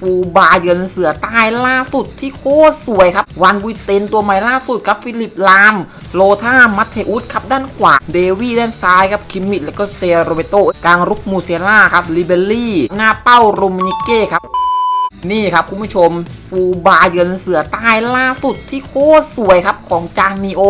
ฟูบาเยือนเสือใต้ล่าสุดที่โคตรสวยครับ วันบุยเตนตัวใหม่ล่าสุดครับ ฟิลิปลาม โลท่า มัตเทอุสครับด้านขวา เดวี่ด้านซ้ายครับ คิมมิดแล้วก็เซโรเบโตกลางรุกมูเซล่าครับลิเบลลี่หน้าเป้าโรมานิเก้ครับนี่ครับคุณผู้ชมฟูบาเยือนเสือใต้ล่าสุดที่โคตรสวยครับของจางนีโอ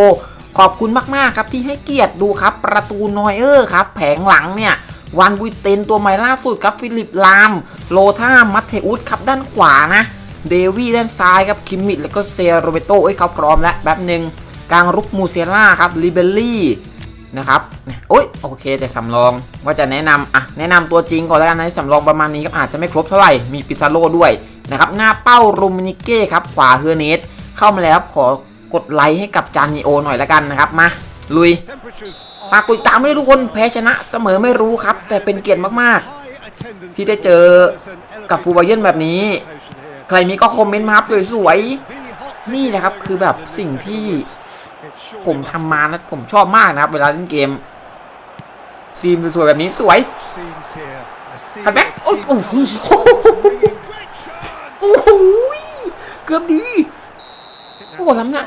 ขอบคุณมากๆครับที่ให้เกียรติดูครับ ประตูนอยเออร์ครับ แผงหลังเนี่ย วันบุยเตนตัวใหม่ล่าสุดครับฟิลิปลาม โลท่ามัตเทอุสครับด้านขวานะ เดวี่ด้านซ้ายครับคิมมิดแล้วก็เซโรเบโตเอ้ยเขาพร้อมแล้วแบบหนึ่งกลางรุกมูเซล่าครับลิเบลลี่นะครับโอ้ยโอเคแต่สำรองว่าจะแนะนำอะแนะนำตัวจริงก่อนแล้วกันนะสำรองประมาณนี้ครับอาจจะไม่ครบเท่าไหร่มีปิซาโลด้วยนะครับหน้าเป้าโรมานิเก้ครับขวาเฮอร์เนสเข้ามาแล้วขอกดไลค์ให้กับจานิโอหน่อยละกันนะครับมา ลุยฝากกดติดตามด้วยทุกคนแพ้ชนะเสมอไม่รู้ครับ แต่เป็นเกียรติมากๆ ที่ได้เจอกับฟูบาเยนแบบนี้ ใครมีก็คอมเมนต์มาครับสวยๆนี่นะครับคือแบบสิ่งที่ผมทำมานะผมชอบมากนะครับ เวลาเล่นเกมซีมสวยๆแบบนี้สวยคันแบ็คโอ้โหโอ้โหเกือบดีโอ้โหล้ำน่ะ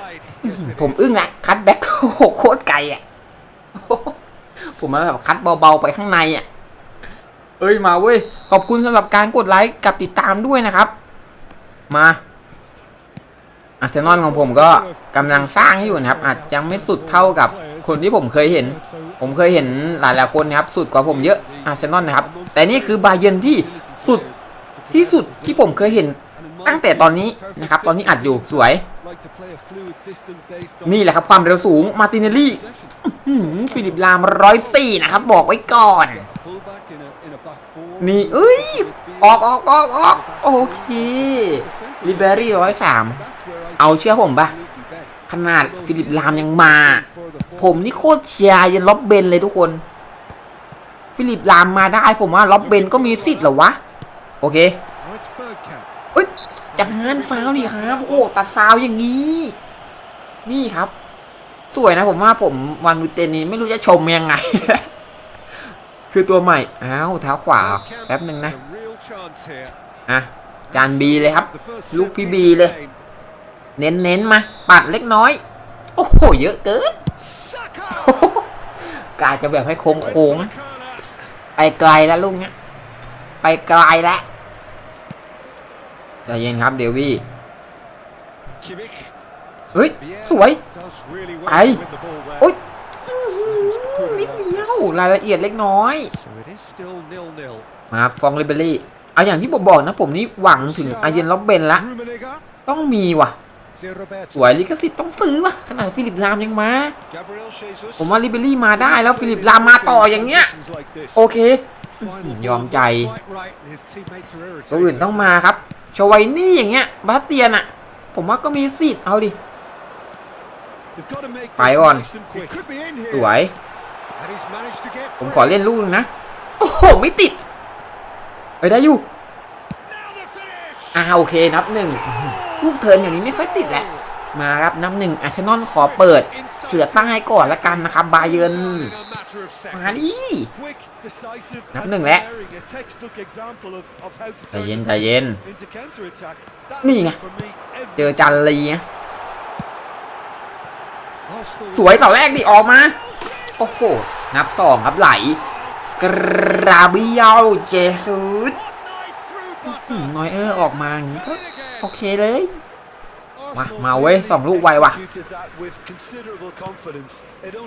ผมอึ้งละคัดแบ็คโหโคตรไกลอะผมมาแบบคัดเบาๆไปข้างในอะ เอ้ยมาเว้ย ขอบคุณสำหรับการกดไลค์กับติดตามด้วยนะครับ มาอาร์เซนอลของผมก็กำลังสร้างอยู่นะครับ อาจยังไม่สุดเท่ากับคนที่ผมเคยเห็น ผมเคยเห็นหลายๆคนนะครับ สุดกว่าผมเยอะอาร์เซนอลนะครับ แต่นี่คือบาเยนที่สุดที่สุดที่ผมเคยเห็นตั้งแต่ตอนนี้นะครับ ตอนนี้อัดอยู่สวย นี่แหละครับความเร็วสูงมาติเนลลี่อื้อหือฟิลิปลามร้อยสี่นะครับ บอกไว้ก่อน นี่เอ้ย ออกออกออกออกโอเคลิเบอรี่ร้อยสามเอาเชื่อผมปะขนาดฟิลิปลามยังมา ผมนี่โคตรเชียร์ยันล็อบเบนเลยทุกคน ฟิลิปลามมาได้ผมว่าล็อบเบนก็มีสิทธิ์เหรอวะ โอเคเอ้ย จังงานฟาวนี่ครับ โอ้โหตัดฟาวอย่างนี้ นี่ครับ สวยนะผมว่าผมวันมูเตนนี้ไม่รู้จะชมยังไง คือตัวใหม่อ้าวเท้าขวาแป๊บหนึ่งนะอะจานบีเลยครับ ลูกพี่บีเลย เน้นเน้นมา ปัดเล็กน้อย โอ้โห เยอะเกินกาจะแบบให้โค้งโค้งไปไกลแล้วลุงเนี้ยไปไกลแล้ว ใจเย็นครับเดวี่เฮ้ย สวยไปโอ๊ยนิดเดียวรายละเอียดเล็กน้อย มาครับฟองลิเบอรี่เอาอย่างที่ผมบอกนะผมนี่หวังถึงอาเยนล็อบเบนละ ต้องมีว่ะ สวยลิขสิทธิ์ต้องซื้อว่ะ ขนาดฟิลิปลามยังมา ผมว่าลิเบอรี่มาได้แล้วฟิลิปลามมาต่ออย่างเงี้ย โอเค ยอมใจตัวอื่นต้องมาครับ โชไวนี่อย่างเงี้ยบาสเตียนอะผมว่าก็มีสิทธิ์เอาดิ ไปก่อนสวย ผมขอเล่นลูกนึงนะ โอ้โห ไม่ติดเอ้ยได้อยู่อ่าโอเคนับหนึ่งลูกเทิร์นอย่างนี้ไม่ค่อยติดแหละ มาครับนับหนึ่งอาร์เซนอลขอเปิดเสือใต้ก่อนละกันนะครับบาเยิร์นมาดินันับบหหนึ่นึ่งงแล้แล้ววใจเย็นใจเย็น นี่นี่ไงไงเจเจออจันลีนะสวยเสาแรกดิออกมา โอ้โห นับสองครับไหล กราเบียวเจสุสอืมน้อยเออร์ออกมาอย่างนี้ก็โอเคเลย มามาเว้ยสองลูกไวว่ะ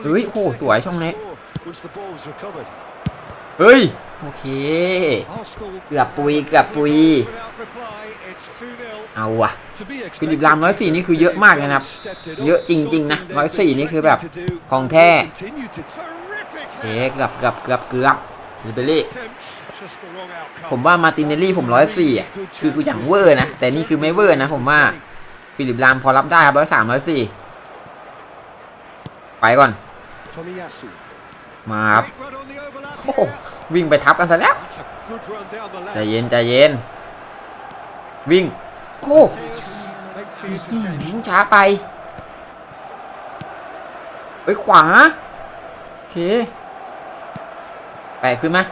เฮ้ยโหสวยช่องนี้เฮ้ย โอเค เกือบปุยเกือบปุย เอาว่ะฟิลิปลามร้อยสี่นี่คือเยอะมากเลยนะครับ เยอะจริง ๆ นะ104นี่คือแบบของแท้เอ๊ะเกือบเกือบเกือบเกือบลิเบอรี่ผมว่ามาร์ตินเนลลี่ผมร้อยสี่อะคือกูอย่างเวอร์นะ แต่นี่คือไม่เวอร์นะผมว่า ฟิลิปลามพอรับได้ครับร้อยสามร้อยสี่ไปก่อน มาครับโอ้โหวิ่งไปทับกันซะแล้วใจใจเย็เย็นนใจเย็น วิ่งโอ้ยิงช้าไปเฮ้ยขวาโอเคไปขึ้นมา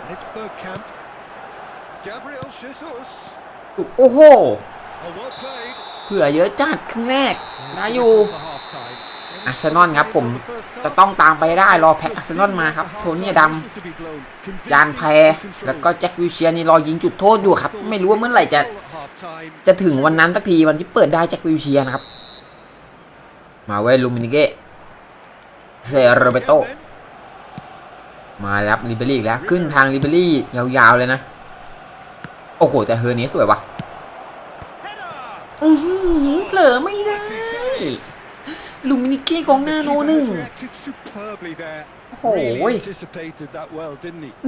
โอ้โห Oh, well played. เผื่อเยอะจัดครึ่งแรก Yes, ได้อยู่ whistle for half-time. อาร์เซนอลครับผมจะต้องตามไปได้รอแพ็กอาร์เซนอลมาครับ โทนี่ดำจานแพรแล้วก็แจ็ควิวเชียร์นี่รอยิงจุดโทษอยู่ครับ ไม่รู้ว่าเมื่อไหร่จะ จะถึงวันนั้นสักทีวันที่เปิดได้แจ็ควิวเชียร์นะครับ มาเว้ยลูมินิเกะเซโรเบโตมาแล้วลิเบอรี่อีกแล้วขึ้นทางลิเบอรี่ยาวๆเลยนะ โอ้โห แต่เฮอร์นี้สวยวะ อือหือเผลอไม่ได้ลูมินิเก้กองหน้าโนหนึ่งโอ้โห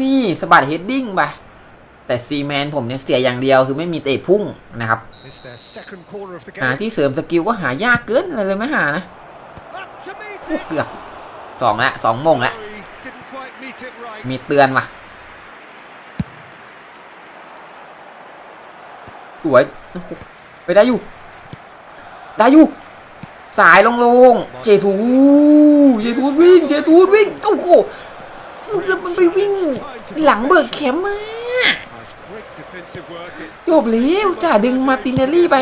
นี่สะบัดเฮดดิ้งไปแต่ซีแมนผมเนี่ยเสียอย่างเดียวคือไม่มีเตะพุ่งนะครับ หาที่เสริมสกิลก็หายากเกินเลยเลยไม่หานะโอ้เกือบสองละสองโมงละ มีเตือนว่ะ สวยโอ้โห ไปได้อยู่ ได้อยู่ สายลงลง เจทูเจทูวิ่ง เจทูวิ่ง โอ้โหแล้วมันไปวิ่ง หลังเบิกเข็มมาจบแล้วจ่าดึงมาตินเนลลี่ไป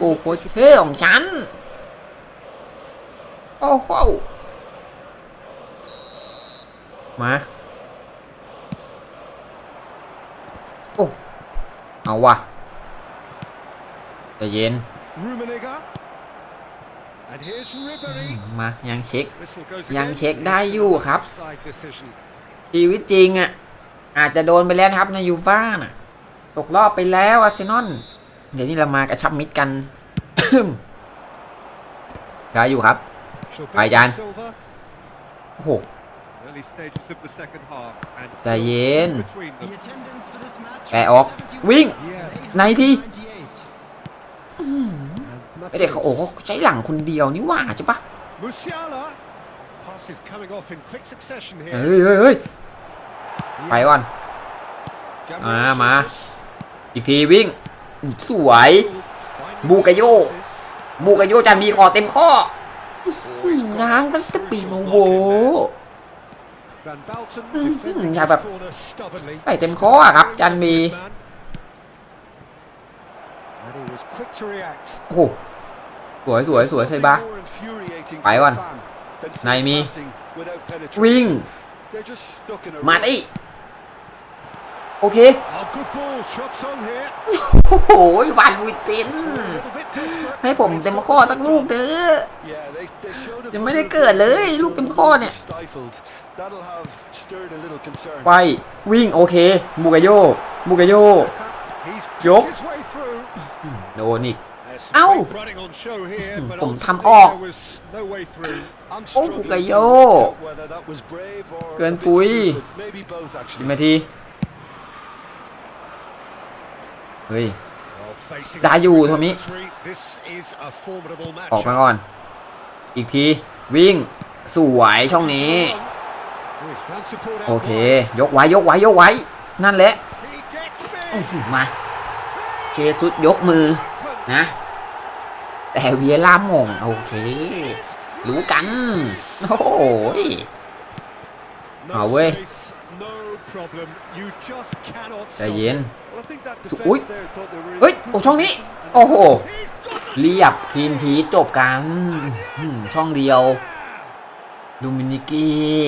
โอ้โหเชื่อของฉัน โอ้โหมา โอ้เอาว่ะใจเย็น มายังเช็ค ยังเช็คได้อยู่ครับ ชีวิตจริงอะ อาจจะโดนไปแล้วนะครับในยูฟ่าน่ะ ตกรอบไปแล้วอาร์เซนอลเดี๋ยวนี้เรามากระชับมิตรกัน ได้อยู่ครับ ไปจานโอ้โหใจเย็น แปะออกวิ่งไหนทีไอเด็กเขาโอ้เขาใช้หลังคนเดียวนี่หว่าใช่ปะ Musiala. Passes coming off in quick succession เฮ้ here. ยเฮ้ยเฮ้ยไปก่อน Gabriel มามา Jesus. อีกทีวิ่ง สวย Finding Bukayo. passes. บูกาโยจันมีคอเต็มข้อ Oh, he's got ง้างตั้งแต่ปีโนโว Van Balten อื้อหือ defending อยาก his แบบ corner stubbornly. ใส่เต็มข้ออะครับจันมี And he was quick to react. โอ้โหสวยสวยสวยใช่ปะ Nothing more infuriating ไป for ก่อน a fan than ในมี passing without penetration. วิ่ง They're just stuck in a มา rut. ดิโอเค Oh, good ball. Shots on here. โอ้โหวันวิติน A little bit desperate. ให้ผมเต็มข้อสักลูกเถอะ Yeah, they, they showed a ยังไม่ได้เกิดเลย ลูกเต็มข้อเนี่ย stifled. That'll have stirred a little concern. ไปวิ่งโอเคบูกาโยบูกาโย He's Yup. his way through. โดนอีก There's some Ow. great running on show here, but ผมทำ ultimately ออก there was no way through. I'm Oh, struggling to Bukayo. work out whether that was brave or a เกิน bit ปุ้ย stupid. Maybe both สิบ actually. นาที เฮ้ย Oh, facing ได้อยู่ up to his โทมิ adversary, This is a formidable match. ออกมาก่อน อีกที วิ่ง สวยช่องนี้ โอเค ยกไว้ยกไว้ยกไว้ นั่นแหละมาเชสุดยกมือนะ แต่เวียล่ามงโอเค รู้กัน โอ้ยเอาเว้ยใจเย็นอุ้ยเฮ้ย โอ้ช่องนี้ โอ้โห เรียบทีมชีจบกัน ช่องเดียว ดูมินิกี้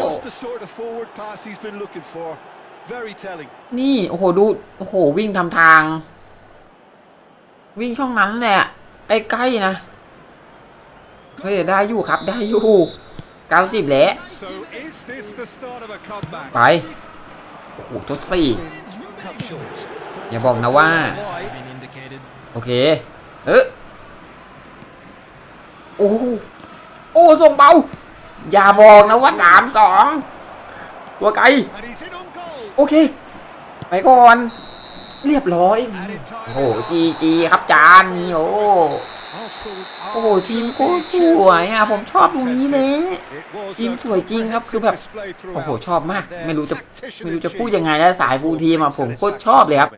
just the sort of forward pass he's been looking for. Very telling. นี่โอ้โหดูโอ้โหวิ่งทำทาง วิ่งช่องนั้นแหละใกล้ๆนะเฮ้ยได้อยู่ครับได้อยู่เก้าสิบแล้ว So is this the start of a comeback? ไปโอ้โหทดสี่ Cut short. อย่าบอกนะว่า Wide. โอเค เออโอ้โหโอ้ส่งเบา อย่าบอกนะว่าสามสองตัวไกล โอเค ไปก่อน เรียบร้อย And in time. โอ้จีจีครับจานนี่โอ้โอ้โหทีมโคตรสวยอะผมชอบตรงนี้เลยทีมสวยจริงครับคือแบบโอ้โหชอบมาก ไม่รู้จะไม่รู้จะพูดยังไงแล้วสายฟูทีมอะผมโคตรชอบเลยครับ